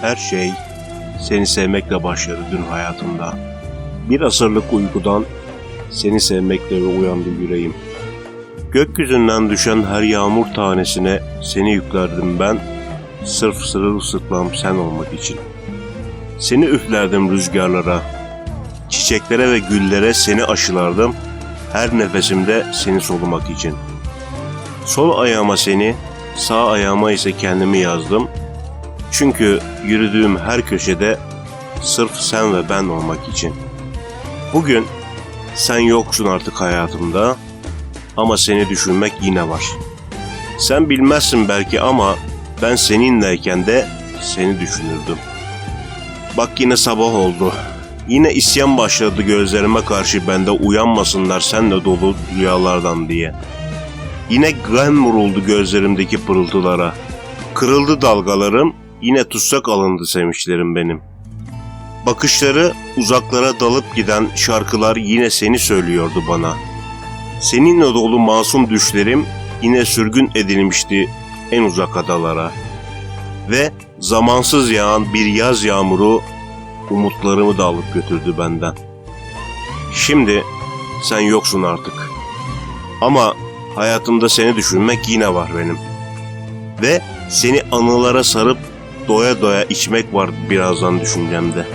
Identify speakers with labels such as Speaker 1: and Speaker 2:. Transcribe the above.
Speaker 1: her şey seni sevmekle başladı dün hayatımda. Bir asırlık uykudan seni sevmekle uyandı yüreğim. Gökyüzünden düşen her yağmur tanesine seni yüklerdim ben, sırf sırılsıklam sen olmak için. Seni üflerdim rüzgarlara, çiçeklere ve güllere seni aşılardım, her nefesimde seni solumak için. Sol ayağıma seni, sağ ayağıma ise kendimi yazdım. Çünkü yürüdüğüm her köşede sırf sen ve ben olmak için. Bugün sen yoksun artık hayatımda ama seni düşünmek yine var. Sen bilmezsin belki ama ben seninleyken de seni düşünürdüm. Bak yine sabah oldu. Yine isyan başladı gözlerime karşı bende uyanmasınlar senle dolu rüyalardan diye. Yine gem vuruldu gözlerimdeki pırıltılara. Kırıldı dalgalarım, yine tutsak alındı sevinçlerim benim. Bakışları uzaklara dalıp giden şarkılar yine seni söylüyordu bana. Seninle dolu masum düşlerim yine sürgün edilmişti en uzak adalara. Ve zamansız yağan bir yaz yağmuru umutlarımı da alıp götürdü benden. Şimdi sen yoksun artık. Ama hayatımda seni düşünmek yine var benim. Ve seni anılara sarıp doya doya içmek var birazdan düşüncemde.